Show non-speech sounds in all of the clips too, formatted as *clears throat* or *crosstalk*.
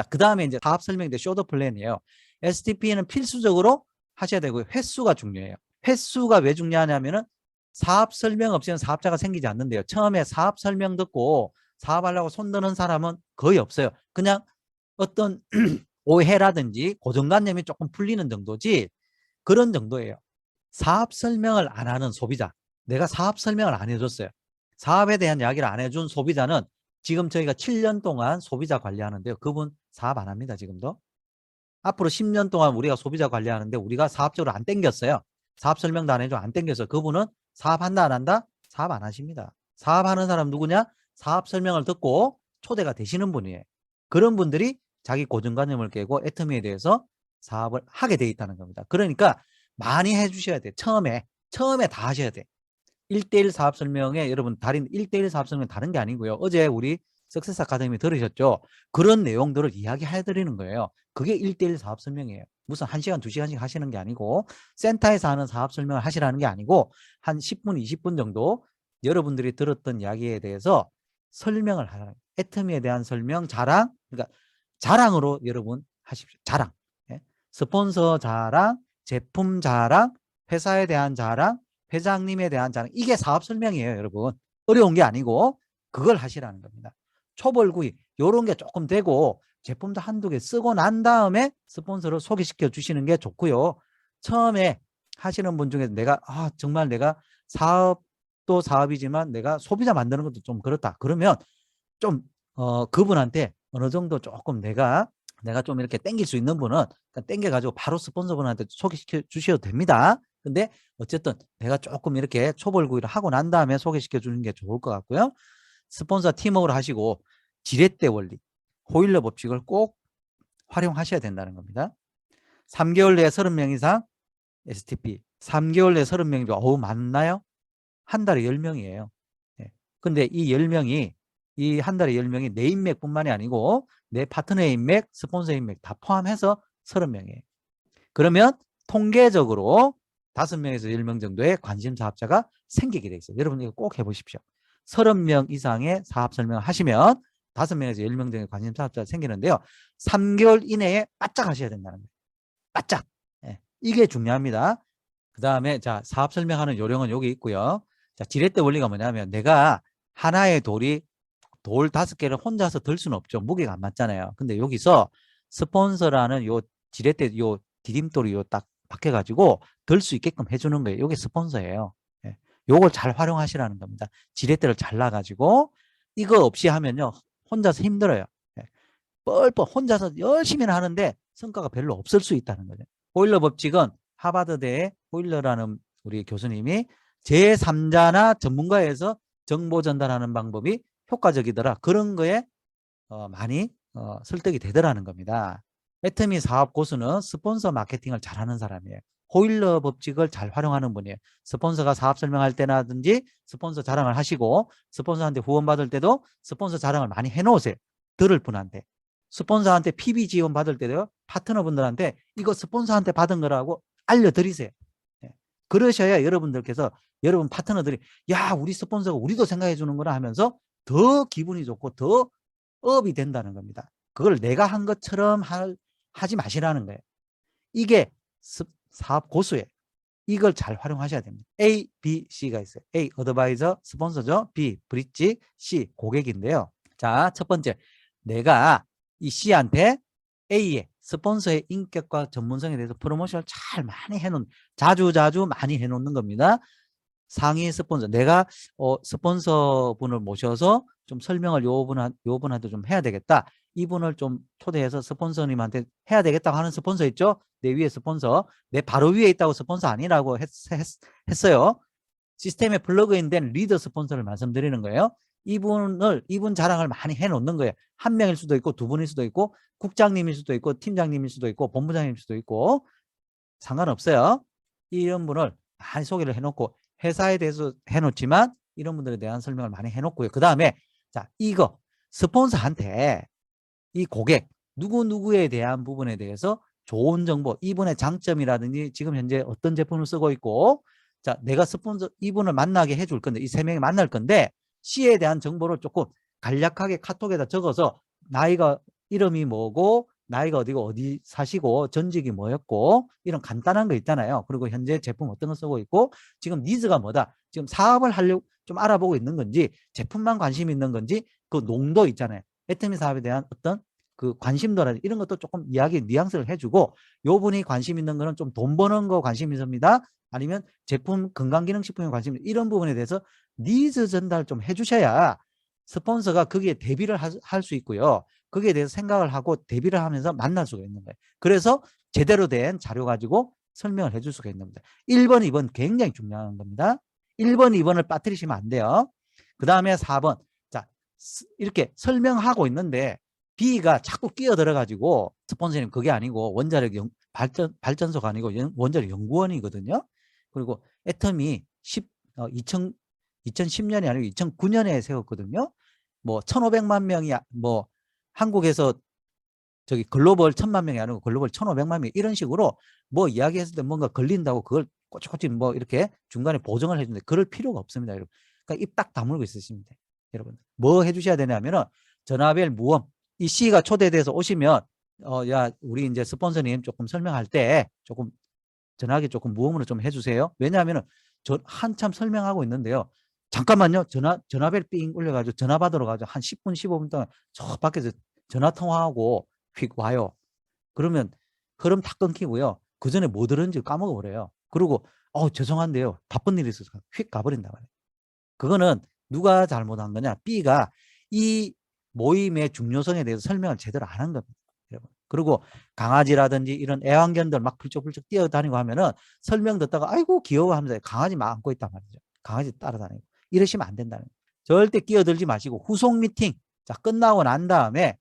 자, 그 다음에 이제 사업 설명인데 쇼더 플랜이에요. STP는 필수적으로 하셔야 되고요. 횟수가 중요해요. 횟수가 왜 중요하냐면은 사업 설명 없이는 사업자가 생기지 않는데요. 처음에 사업 설명 듣고 사업하려고 손드는 사람은 거의 없어요. 그냥 어떤 *clears throat* 오해라든지 고정관념이 조금 풀리는 정도지 그런 정도예요. 사업 설명을 안 하는 소비자. 내가 사업 설명을 안 해줬어요. 사업에 대한 이야기를 안 해준 소비자는 지금 저희가 7년 동안 소비자 관리하는데요. 그분 사업 안 합니다. 지금도. 앞으로 10년 동안 우리가 소비자 관리하는데 우리가 사업적으로 안 땡겼어요. 사업 설명도 안 해줘 안 땡겨서 그분은 사업한다 안 한다? 사업 안 하십니다. 사업하는 사람 누구냐? 사업 설명을 듣고 초대가 되시는 분이에요. 그런 분들이 자기 고정관념을 깨고 애터미에 대해서 사업을 하게 돼 있다는 겁니다. 그러니까 많이 해주셔야 돼. 처음에 처음에 다 하셔야 돼. 1대1 사업 설명에 여러분 다른 1대1 사업 설명 다른 게 아니고요. 어제 우리 석세스 아카데미 들으셨죠? 그런 내용들을 이야기해 드리는 거예요. 그게 1대1 사업 설명이에요. 무슨 1시간, 2시간씩 하시는 게 아니고 센터에서 하는 사업 설명을 하시라는 게 아니고 한 10분, 20분 정도 여러분들이 들었던 이야기에 대해서 설명을 하라는 애터미에 대한 설명, 자랑, 그러니까 자랑으로 여러분 하십시오. 자랑. 예? 스폰서 자랑, 제품 자랑, 회사에 대한 자랑, 회장님에 대한 자랑. 이게 사업 설명이에요, 여러분. 어려운 게 아니고 그걸 하시라는 겁니다. 초벌구이 요런 게 조금 되고 제품도 한두 개 쓰고 난 다음에 스폰서를 소개시켜 주시는 게 좋고요. 처음에 하시는 분 중에 내가 아 정말 내가 사업도 사업이지만 내가 소비자 만드는 것도 좀 그렇다. 그러면 좀 어, 그분한테 어느 정도 조금 내가 내가 좀 이렇게 땡길 수 있는 분은 땡겨 가지고 바로 스폰서분한테 소개시켜 주셔도 됩니다. 근데 어쨌든 내가 조금 이렇게 초벌구이를 하고 난 다음에 소개시켜 주는 게 좋을 것 같고요. 스폰서 팀워크를 하시고 지렛대 원리, 호일러 법칙을 꼭 활용하셔야 된다는 겁니다. 3개월 내에 30명 이상 STP, 3개월 내에 30명이면 어우 많나요? 한 달에 10명이에요. 예. 근데 이 10명이 이 한 달에 10명이 내 인맥뿐만이 아니고 내 파트너의 인맥, 스폰서 인맥 다 포함해서 30명이에요. 그러면 통계적으로 5명에서 10명 정도의 관심 사업자가 생기게 돼 있어요. 여러분 이거 꼭 해보십시오. 30명 이상의 사업 설명을 하시면 5명에서 10명 정도의 관심 사업자가 생기는데요. 3개월 이내에 바짝 하셔야 된다는 거예요. 바짝. 예. 이게 중요합니다. 그 다음에 자 사업 설명하는 요령은 여기 있고요. 자 지렛대 원리가 뭐냐면 내가 하나의 돌이 돌 다섯 개를 혼자서 들 수는 없죠. 무게가 안 맞잖아요. 근데 여기서 스폰서라는 요 지렛대 요 디딤돌이 요 딱 박혀가지고 들 수 있게끔 해주는 거예요. 이게 스폰서예요. 예. 요걸 잘 활용하시라는 겁니다. 지렛대를 잘라가지고 이거 없이 하면요. 혼자서 힘들어요. 예. 뻘뻘 혼자서 열심히 하는데 성과가 별로 없을 수 있다는 거죠. 보일러 법칙은 하버드대의 보일러라는 우리 교수님이 제3자나 전문가에서 정보 전달하는 방법이 효과적이더라. 그런 거에 어, 많이 어, 설득이 되더라는 겁니다. 애터미 사업 고수는 스폰서 마케팅을 잘하는 사람이에요. 호일러 법칙을 잘 활용하는 분이에요. 스폰서가 사업 설명할 때라든지 스폰서 자랑을 하시고 스폰서한테 후원 받을 때도 스폰서 자랑을 많이 해놓으세요. 들을 분한테. 스폰서한테 PB 지원 받을 때도요. 파트너분들한테 이거 스폰서한테 받은 거라고 알려드리세요. 예. 그러셔야 여러분들께서 여러분 파트너들이 야 우리 스폰서가 우리도 생각해 주는 거라 하면서 더 기분이 좋고 더 업이 된다는 겁니다. 그걸 내가 한 것처럼 할, 하지 마시라는 거예요. 이게 스, 사업 고수예요. 이걸 잘 활용하셔야 됩니다. A, B, C가 있어요. A, 어드바이저, 스폰서죠. B, 브릿지, C, 고객인데요. 자, 첫 번째, 내가 이 C한테 A의 스폰서의 인격과 전문성에 대해서 프로모션을 잘 많이 해놓는, 자주 자주 많이 해놓는 겁니다. 상위 스폰서, 내가 어, 스폰서 분을 모셔서 좀 설명을 요 분한, 요 분한테 좀 해야 되겠다. 이분을 좀 초대해서 스폰서님한테 해야 되겠다고 하는 스폰서 있죠? 내 위에 스폰서. 내 바로 위에 있다고 스폰서 아니라고 했, 했, 어요 시스템에 플러그인된 리더 스폰서를 말씀드리는 거예요. 이분을, 이분 자랑을 많이 해 놓는 거예요. 한 명일 수도 있고, 두 분일 수도 있고, 국장님일 수도 있고, 팀장님일 수도 있고, 본부장님일 수도 있고, 상관없어요. 이런 분을 많이 소개를 해놓고, 회사에 대해서 해놓지만, 이런 분들에 대한 설명을 많이 해놓고요. 그 다음에, 자, 이거, 스폰서한테 이 고객 누구누구에 대한 부분에 대해서 좋은 정보 이분의 장점이라든지 지금 현재 어떤 제품을 쓰고 있고 자 내가 스폰서 이분을 만나게 해줄 건데 이 세 명이 만날 건데 C에 대한 정보를 조금 간략하게 카톡에다 적어서 나이가 이름이 뭐고 나이가 어디고 어디 사시고 전직이 뭐였고 이런 간단한 거 있잖아요. 그리고 현재 제품 어떤 거 쓰고 있고 지금 니즈가 뭐다. 지금 사업을 하려고 좀 알아보고 있는 건지 제품만 관심 있는 건지 그 농도 있잖아요. 애터미 사업에 대한 어떤 그 관심도라든지 이런 것도 조금 이야기 뉘앙스를 해주고 요 분이 관심 있는 거는 좀 돈 버는 거 관심 있습니다. 아니면 제품 건강기능식품에 관심 이런 부분에 대해서 니즈 전달 좀 해주셔야 스폰서가 거기에 대비를 할 수 있고요. 거기에 대해서 생각을 하고 대비를 하면서 만날 수가 있는 거예요. 그래서 제대로 된 자료 가지고 설명을 해줄 수가 있는 겁니다. 1번, 2번 굉장히 중요한 겁니다. 1번, 2번을 빠뜨리시면 안 돼요. 그 다음에 4번. 자, 스- 이렇게 설명하고 있는데 B가 자꾸 끼어들어 가지고 스폰서님 그게 아니고 원자력 연- 발전, 발전소가 아니고 연- 원자력 연구원이거든요. 그리고 애텀이 10, 어, 2000, 2010년이 아니고 2009년에 세웠거든요. 뭐 1500만 명이 아- 뭐 한국에서 저기 글로벌 1000만 명이 아니고 글로벌 1500만 명 이런 식으로 뭐 이야기했을 때 뭔가 걸린다고 그걸 꼬치꼬치 뭐 이렇게 중간에 보정을 해주는데 그럴 필요가 없습니다. 여러분. 그러니까 입 딱 다물고 있으시면 돼요. 여러분. 뭐 해주셔야 되냐면은 전화벨 무엄 이 C가 초대돼서 오시면 어 야 우리 이제 스폰서님 조금 설명할 때 조금 전화기 조금 무음으로 좀 해주세요. 왜냐하면은 저 한참 설명하고 있는데요. 잠깐만요. 전화 전화벨 삥 울려가지고 전화 받으러 가죠. 한 10분 15분 동안 저 밖에서 전화 통화하고 휙 와요. 그러면 흐름 다 끊기고요. 그 전에 뭐 들었는지 까먹어 버려요. 그리고 어 죄송한데요. 바쁜 일이 있어서 휙 가버린다 말이에요. 그거는 누가 잘못한 거냐? B가 이 모임의 중요성에 대해서 설명을 제대로 안 한 겁니다. 여러분. 그리고 강아지라든지 이런 애완견들 막 불쩍불쩍 뛰어다니고 하면은 설명 듣다가 아이고 귀여워 하면서 강아지 막 안고 있단 말이죠. 강아지 따라다니고. 이러시면 안 된다는 거예요. 절대 끼어들지 마시고 후속 미팅. 자, 끝나고 난 다음에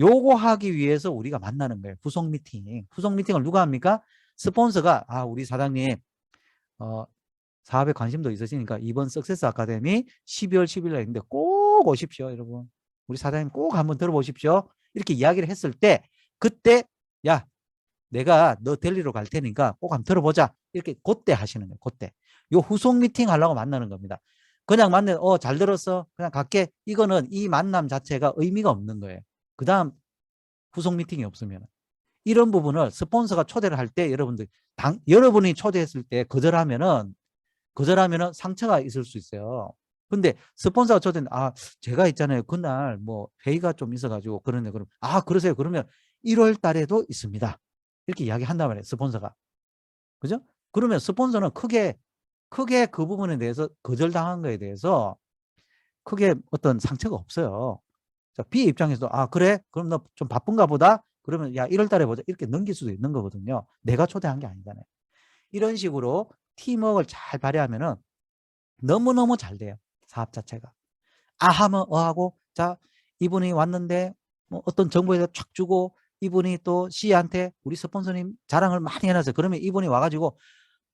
요거 하기 위해서 우리가 만나는 거예요. 후속 미팅. 후속 미팅을 누가 합니까? 스폰서가 아, 우리 사장님 어 사업에 관심도 있으시니까 이번 석세스 아카데미 12월 10일 날 있는데 꼭 오십시오, 여러분. 우리 사장님 꼭 한번 들어보십시오. 이렇게 이야기를 했을 때 그때 야 내가 너 델리로 갈 테니까 꼭 한번 들어보자. 이렇게 그때 하시는 거예요. 그때. 요 후속 미팅 하려고 만나는 겁니다. 그냥 만나 어 잘 들었어. 그냥 갈게. 이거는 이 만남 자체가 의미가 없는 거예요. 그 다음 후속 미팅이 없으면 이런 부분을 스폰서가 초대를 할 때 여러분들 당 여러분이 초대했을 때 거절하면은 거절하면은 상처가 있을 수 있어요. 근데 스폰서가 초대는 아 제가 있잖아요. 그날 뭐 회의가 좀 있어가지고 그러네 그럼 아 그러세요. 그러면 1월 달에도 있습니다. 이렇게 이야기 한단 말이에요. 스폰서가 그죠? 그러면 스폰서는 크게 크게 그 부분에 대해서 거절당한 거에 대해서 크게 어떤 상처가 없어요. 자, B 입장에서도 아 그래? 그럼 너 좀 바쁜가 보다? 그러면 야 1월 달에 보자. 이렇게 넘길 수도 있는 거거든요. 내가 초대한 게 아니잖아요. 이런 식으로 팀워크를 잘 발휘하면 은 너무너무 잘 돼요. 사업 자체가. 아 하면 어 하고 자 이분이 왔는데 뭐 어떤 정보에 대해서 촥 주고 이분이 또 C한테 우리 스폰서님 자랑을 많이 해놨어요. 그러면 이분이 와가지고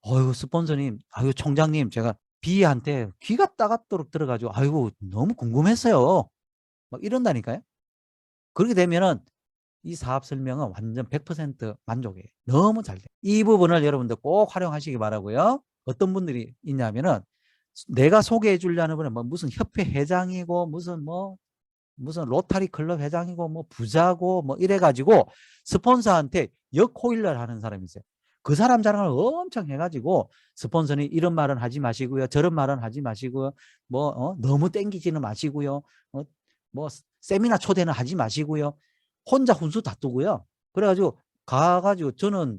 어유 스폰서님, 아유 총장님 제가 B한테 귀가 따갑도록 들어가지고 아이고 너무 궁금했어요. 막 이런다니까요. 그렇게 되면은 이 사업 설명은 완전 100% 만족이에요. 너무 잘 돼. 이 부분을 여러분들 꼭 활용하시기 바라고요. 어떤 분들이 있냐면은 내가 소개해 주려는 분은 뭐 무슨 협회 회장이고 무슨 뭐 무슨 로타리 클럽 회장이고 뭐 부자고 뭐 이래 가지고 스폰서한테 역호일러를 하는 사람이 있어요. 그 사람 자랑을 엄청 해가지고 스폰서는 이런 말은 하지 마시고요. 저런 말은 하지 마시고요. 뭐 어, 너무 땡기지는 마시고요. 어, 뭐 세미나 초대는 하지 마시고요. 혼자 훈수 다투고요. 그래가지고 가가지고 저는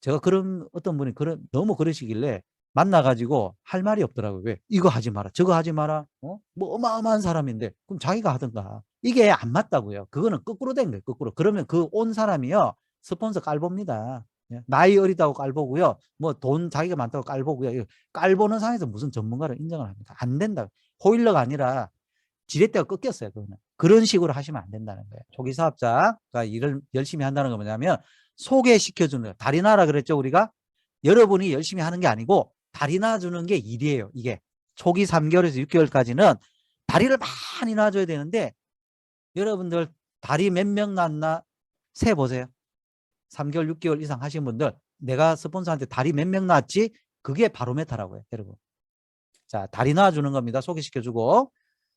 제가 그런 어떤 분이 그런 너무 그러시길래 만나가지고 할 말이 없더라고요. 왜? 이거 하지 마라. 저거 하지 마라. 어? 뭐 어마어마한 사람인데 그럼 자기가 하든가. 이게 안 맞다고요. 그거는 거꾸로 된 거예요. 거꾸로. 그러면 그 온 사람이요. 스폰서 깔봅니다. 예, 나이 어리다고 깔보고요. 뭐 돈 자기가 많다고 깔보고요. 깔보는 상에서 무슨 전문가를 인정을 합니다. 안 된다. 호일러가 아니라 지렛대가 꺾였어요. 그거는. 그런 식으로 하시면 안 된다는 거예요. 초기 사업자가 일을 열심히 한다는 건 뭐냐면 소개시켜주는 거예요. 다리 나라 그랬죠, 우리가? 여러분이 열심히 하는 게 아니고 다리 놔주는 게 일이에요. 이게 초기 3개월에서 6개월까지는 다리를 많이 놔줘야 되는데 여러분들 다리 몇명 놨나 세 보세요. 3개월, 6개월 이상 하신 분들 내가 스폰서한테 다리 몇명 놨지? 그게 바로메타라고요, 여러분. 자, 다리 놔주는 겁니다. 소개시켜주고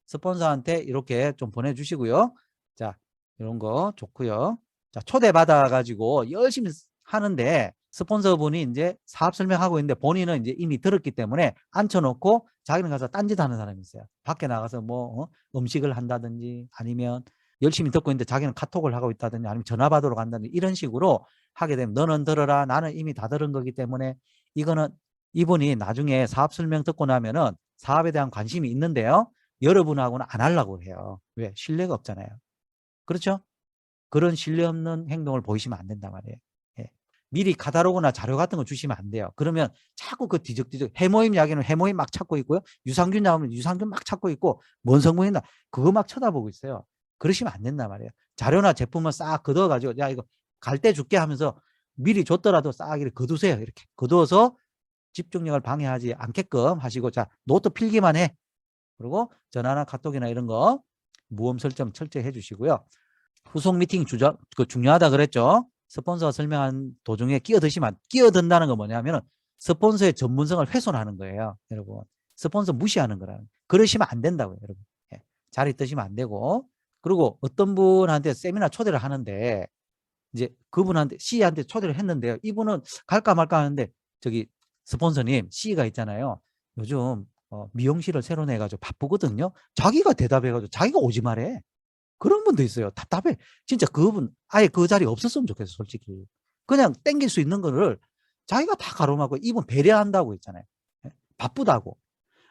스폰서한테 이렇게 좀 보내주시고요. 자, 이런 거 좋고요. 자, 초대받아 가지고 열심히 하는데 스폰서분이 이제 사업 설명하고 있는데 본인은 이제 이미 들었기 때문에 앉혀놓고 자기는 가서 딴짓 하는 사람이 있어요. 밖에 나가서 뭐 어? 음식을 한다든지 아니면 열심히 듣고 있는데 자기는 카톡을 하고 있다든지 아니면 전화 받으러 간다든지 이런 식으로 하게 되면 너는 들어라 나는 이미 다 들은 거기 때문에 이거는 이분이 나중에 사업 설명 듣고 나면은 사업에 대한 관심이 있는데요. 여러분하고는 안 하려고 해요. 왜? 신뢰가 없잖아요. 그렇죠? 그런 신뢰 없는 행동을 보이시면 안 된단 말이에요. 예. 미리 카타로그나 자료 같은 거 주시면 안 돼요. 그러면 자꾸 그 뒤적뒤적 해모임 이야기는 해모임 막 찾고 있고요. 유산균 나오면 유산균 막 찾고 있고 뭔 성분이나 그거 막 쳐다보고 있어요. 그러시면 안 된단 말이에요. 자료나 제품을 싹 걷어가지고 야 이거 갈 때 줄게 하면서 미리 줬더라도 싹 이렇게 거두세요. 이렇게 거두어서 집중력을 방해하지 않게끔 하시고 자 노트 필기만 해. 그리고 전화나 카톡이나 이런 거 무음 설정 철저히 해주시고요. 후속 미팅 주저 그 중요하다 그랬죠. 스폰서 설명한 도중에 끼어드시면 안- 끼어든다는 건 뭐냐면은 스폰서의 전문성을 훼손하는 거예요, 여러분. 스폰서 무시하는 거라는. 그러시면 안 된다고요, 여러분. 예. 자리 뜨시면 안 되고. 그리고 어떤 분한테 세미나 초대를 하는데 이제 그분한테 C한테 초대를 했는데요. 이분은 갈까 말까 하는데 저기 스폰서님 C가 있잖아요. 요즘 어, 미용실을 새로 내가지고 바쁘거든요. 자기가 대답해가지고 자기가 오지 말해. 그런 분도 있어요. 답답해. 진짜 그분 아예 그 자리 없었으면 좋겠어, 솔직히. 그냥 땡길 수 있는 거를 자기가 다 가로막고 이분 배려한다고 했잖아요. 예? 바쁘다고.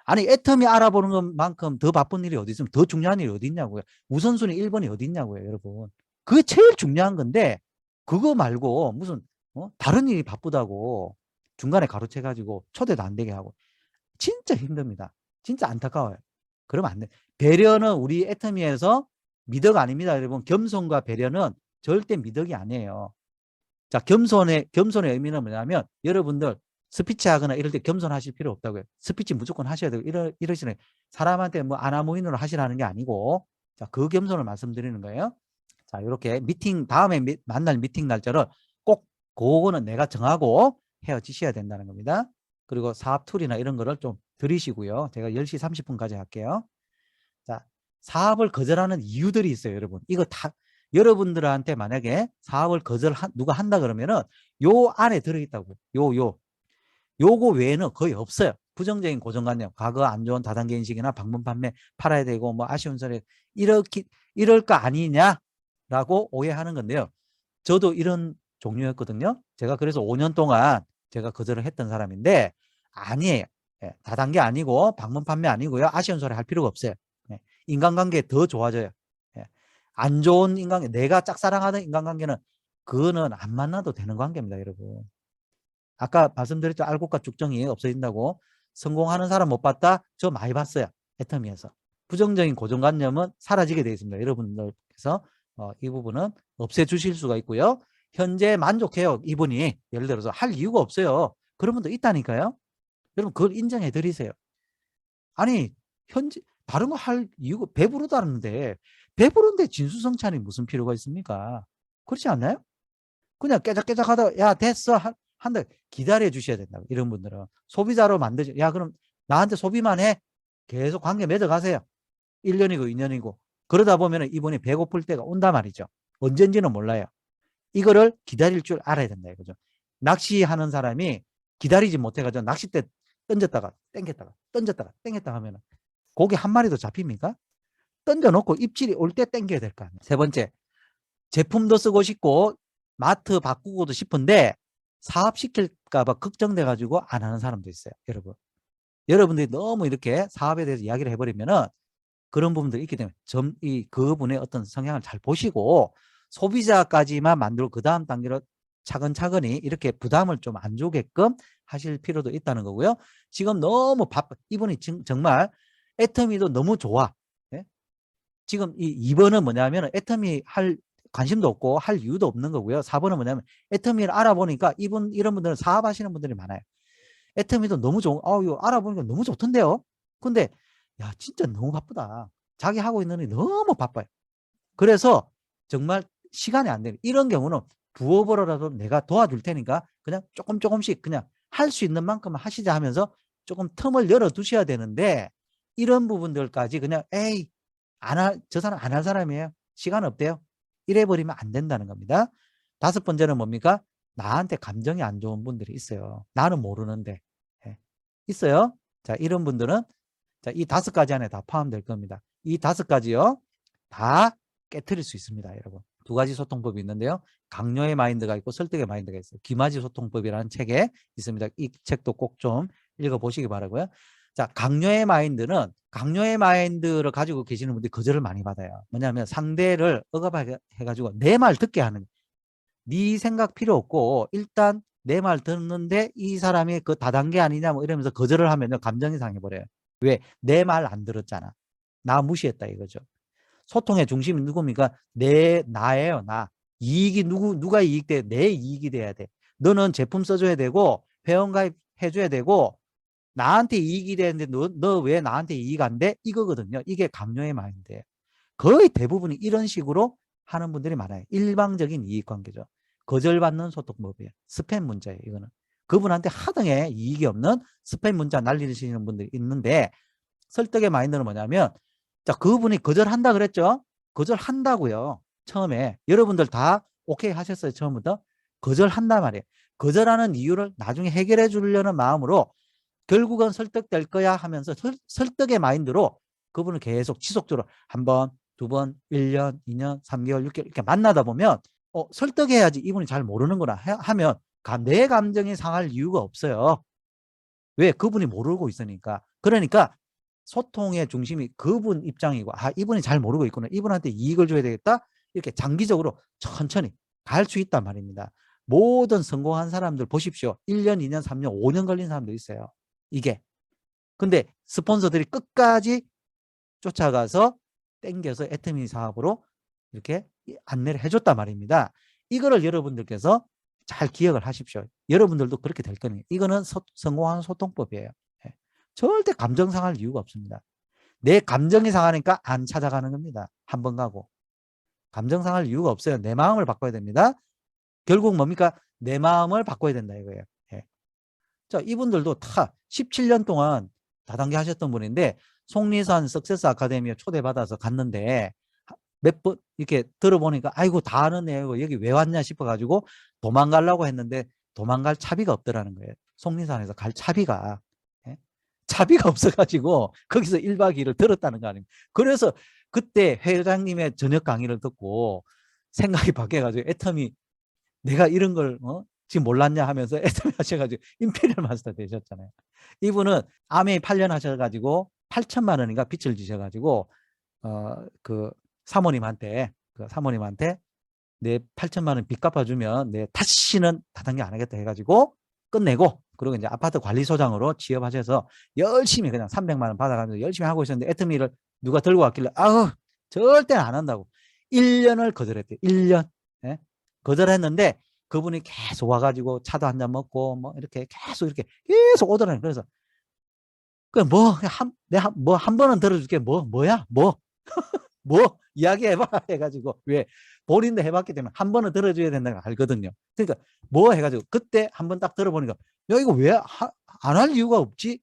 아니 애텀이 알아보는 것만큼 더 바쁜 일이 어디 있으면 더 중요한 일이 어디 있냐고요. 우선순위 1번이 어디 있냐고요, 여러분. 그게 제일 중요한 건데 그거 말고 무슨 어? 다른 일이 바쁘다고 중간에 가로채 가지고 초대도 안 되게 하고 진짜 힘듭니다. 진짜 안타까워요. 그러면 안 돼. 배려는 우리 애터미에서 미덕 아닙니다. 여러분 겸손과 배려는 절대 미덕이 아니에요. 자 겸손의 겸손의 의미는 뭐냐면 여러분들 스피치 하거나 이럴 때 겸손하실 필요 없다고요. 스피치 무조건 하셔야 되고 이러, 이러시는 사람한테 뭐 아나무인으로 하시라는 게 아니고 자 그 겸손을 말씀드리는 거예요. 자 이렇게 미팅 다음에 미- 만날 미팅 날짜를 꼭 그거는 내가 정하고 헤어지셔야 된다는 겁니다. 그리고 사업 툴이나 이런 거를 좀 들이시고요. 제가 10시 30분까지 할게요. 자, 사업을 거절하는 이유들이 있어요, 여러분. 이거 다 여러분들한테 만약에 사업을 거절 누가 한다 그러면은 요 안에 들어 있다고요. 요 요. 요거 외에는 거의 없어요. 부정적인 고정관념, 과거 안 좋은 다단계 인식이나 방문 판매 팔아야 되고 뭐 아쉬운 소리 이렇게 이럴 거 아니냐라고 오해하는 건데요. 저도 이런 종류였거든요. 제가 그래서 5년 동안 제가 거절을 했던 사람인데 아니에요. 예, 다단계 아니고 방문 판매 아니고요. 아쉬운 소리 할 필요가 없어요. 예, 인간관계 더 좋아져요. 예, 안 좋은 인간관계, 내가 짝사랑하는 인간관계는 그거는 안 만나도 되는 관계입니다, 여러분. 아까 말씀드렸죠. 알곡과 죽정이 없어진다고. 성공하는 사람 못 봤다? 저 많이 봤어요. 애터미에서. 부정적인 고정관념은 사라지게 되어 있습니다. 여러분들께서 어, 이 부분은 없애주실 수가 있고요. 현재 만족해요. 이분이 예를 들어서 할 이유가 없어요. 그런 분도 있다니까요. 여러분 그걸 인정해 드리세요. 아니 현재 다른 거 할 이유가 배부르다는데 배부른데 진수성찬이 무슨 필요가 있습니까? 그렇지 않나요? 그냥 깨작깨작 하다가 야 됐어 한- 한다 기다려 주셔야 된다고 이런 분들은 소비자로 만드죠. 야 그럼 나한테 소비만 해 계속 관계 맺어가세요. 1년이고 2년이고 그러다 보면 이분이 배고플 때가 온단 말이죠. 언젠지는 몰라요. 이거를 기다릴 줄 알아야 된다 이거죠. 낚시하는 사람이 기다리지 못해가지고 낚싯대 던졌다가 땡겼다가 던졌다가 땡겼다 하면은 고기 한 마리도 잡힙니까? 던져놓고 입질이 올 때 땡겨야 될 거 아니에요. 세 번째, 제품도 쓰고 싶고 마트 바꾸고도 싶은데 사업시킬까 봐 걱정돼가지고 안 하는 사람도 있어요. 여러분. 여러분들이 너무 이렇게 사업에 대해서 이야기를 해버리면은 그런 부분들이 있기 때문에 점, 이 그분의 어떤 성향을 잘 보시고 소비자까지만 만들고 그 다음 단계로 차근차근히 이렇게 부담을 좀 안 주게끔 하실 필요도 있다는 거고요. 지금 너무 바빠. 이분이 정- 정말 애터미도 너무 좋아. 예? 지금 이 2번은 뭐냐면 애터미 할 관심도 없고 할 이유도 없는 거고요. 4번은 뭐냐면 애터미를 알아보니까 이분 이런 분들은 사업하시는 분들이 많아요. 애터미도 너무 좋은 아우 이거 알아보니까 너무 좋던데요. 근데 야 진짜 너무 바쁘다. 자기 하고 있는 일이 너무 바빠요. 그래서 정말 시간이 안 되는 이런 경우는 부업으로라도 내가 도와줄 테니까 그냥 조금 조금씩 그냥 할 수 있는 만큼 하시자 하면서 조금 틈을 열어 두셔야 되는데 이런 부분들까지 그냥 에이 안 할 저 사람 안 할 사람이에요. 시간 없대요. 이래 버리면 안 된다는 겁니다. 다섯 번째는 뭡니까? 나한테 감정이 안 좋은 분들이 있어요. 나는 모르는데. 예. 있어요. 자, 이런 분들은 자, 이 다섯 가지 안에 다 포함될 겁니다. 이 다섯 가지요. 다 깨뜨릴 수 있습니다, 여러분. 두 가지 소통법이 있는데요. 강요의 마인드가 있고 설득의 마인드가 있어요. 기마지 소통법이라는 책에 있습니다. 이 책도 꼭 좀 읽어보시기 바라고요. 자, 강요의 마인드는 강요의 마인드를 가지고 계시는 분들이 거절을 많이 받아요. 뭐냐면 상대를 억압하게 해가지고 내 말 듣게 하는 네 생각 필요 없고 일단 내 말 듣는데 이 사람이 그 다단계 아니냐 뭐 이러면서 거절을 하면 감정이 상해버려요. 왜? 내 말 안 들었잖아. 나 무시했다 이거죠. 소통의 중심이 누굽니까? 내 나예요. 나. 이익이 누구 누가 이익 돼? 내 이익이 돼야 돼. 너는 제품 써줘야 되고 회원 가입 해줘야 되고 나한테 이익이 되는데 너 왜 나한테 이익 안 돼? 이거거든요. 이게 강요의 마인드예요. 거의 대부분이 이런 식으로 하는 분들이 많아요. 일방적인 이익 관계죠. 거절받는 소통법이에요. 스팸 문자예요. 이거는. 그분한테 하등에 이익이 없는 스팸 문자 날리시는 분들이 있는데 설득의 마인드는 뭐냐면 자 그분이 거절한다 그랬죠. 거절한다고요. 처음에 여러분들 다 오케이 하셨어요. 처음부터 거절한다 말이에요. 거절하는 이유를 나중에 해결해 주려는 마음으로 결국은 설득될 거야 하면서 설, 설득의 마인드로 그분을 계속 지속적으로 한 번, 두 번, 1년, 2년, 3개월, 6개월 이렇게 만나다 보면 어, 설득해야지 이분이 잘 모르는구나 하- 하면 가- 내 감정이 상할 이유가 없어요. 왜? 그분이 모르고 있으니까. 그러니까 소통의 중심이 그분 입장이고 아 이분이 잘 모르고 있구나. 이분한테 이익을 줘야 되겠다. 이렇게 장기적으로 천천히 갈 수 있단 말입니다. 모든 성공한 사람들 보십시오. 1년, 2년, 3년, 5년 걸린 사람도 있어요. 이게. 근데 스폰서들이 끝까지 쫓아가서 땡겨서 애터미 사업으로 이렇게 안내를 해줬단 말입니다. 이거를 여러분들께서 잘 기억을 하십시오. 여러분들도 그렇게 될 거예요. 이거는 소- 성공하는 소통법이에요. 예. 절대 감정 상할 이유가 없습니다. 내 감정이 상하니까 안 찾아가는 겁니다. 한 번 가고. 감정 상할 이유가 없어요. 내 마음을 바꿔야 됩니다. 결국 뭡니까? 내 마음을 바꿔야 된다 이거예요. 예. 자, 이분들도 다 17년 동안 다단계 하셨던 분인데 속리산 석세스 아카데미에 초대받아서 갔는데 몇 번 이렇게 들어보니까 아이고 다 아는 애고 여기 왜 왔냐 싶어가지고 도망가려고 했는데 도망갈 차비가 없더라는 거예요. 속리산에서 갈 차비가 예? 차비가 *laughs* 없어가지고 거기서 1박 2일을 들었다는 거 아닙니까? 그래서 그때 회장님의 저녁 강의를 듣고 생각이 바뀌어가지고 애터미 내가 이런 걸 어? 지금 몰랐냐 하면서 *laughs* 애터미 하셔가지고 임페리얼 마스터 되셨잖아요. 이분은 암에 8년 하셔가지고 8천만 원인가 빚을 지셔가지고 어 그 사모님한테 그 사모님한테 내 8천만 원 빚 갚아주면 내 다시는 다단계 안 하겠다 해가지고 끝내고 그리고 이제 아파트 관리소장으로 취업하셔서 열심히 그냥 300만 원 받아가면서 열심히 하고 있었는데 애터미를 누가 들고 왔길래 아우 절대 안 한다고 1년을 거절했대요 1년 예? 거절했는데 그분이 계속 와가지고 차도 한 잔 먹고 뭐 이렇게 계속 이렇게 계속 오더라고요 그래서 그뭐한 내가 뭐한 번은 들어줄게 뭐 뭐야 뭐 *laughs* 뭐 이야기해봐 *laughs* 해가지고 왜 본인도 해봤기 때문에 한 번은 들어줘야 된다는 걸 알거든요. 그러니까 뭐 해가지고 그때 한 번 딱 들어보니까 야 이거 왜 안 할 이유가 없지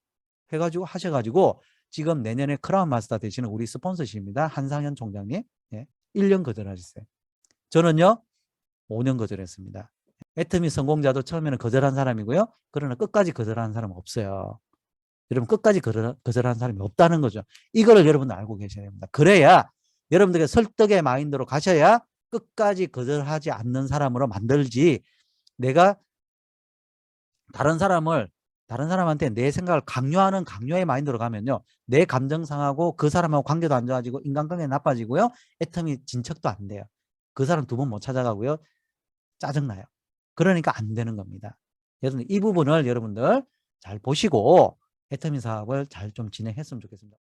해가지고 하셔가지고 지금 내년에 크라운 마스터 되시는 우리 스폰서십니다. 한상현 총장님 예, 1년 거절하셨어요. 저는요 5년 거절했습니다. 애터미 성공자도 처음에는 거절한 사람이고요. 그러나 끝까지 거절하는 사람은 없어요. 여러분 끝까지 거절, 거절한 사람이 없다는 거죠. 이거를 여러분들 알고 계셔야 됩니다. 그래야 여러분들의 설득의 마인드로 가셔야 끝까지 거절하지 않는 사람으로 만들지 내가 다른 사람을 다른 사람한테 내 생각을 강요하는 강요의 마인드로 가면요. 내 감정 상하고 그 사람하고 관계도 안 좋아지고 인간관계 나빠지고요. 애텀이 진척도 안 돼요. 그 사람 두 번 못 찾아가고요. 짜증나요. 그러니까 안 되는 겁니다. 여러분 이 부분을 여러분들 잘 보시고 애터미 사업을 잘 좀 진행했으면 좋겠습니다.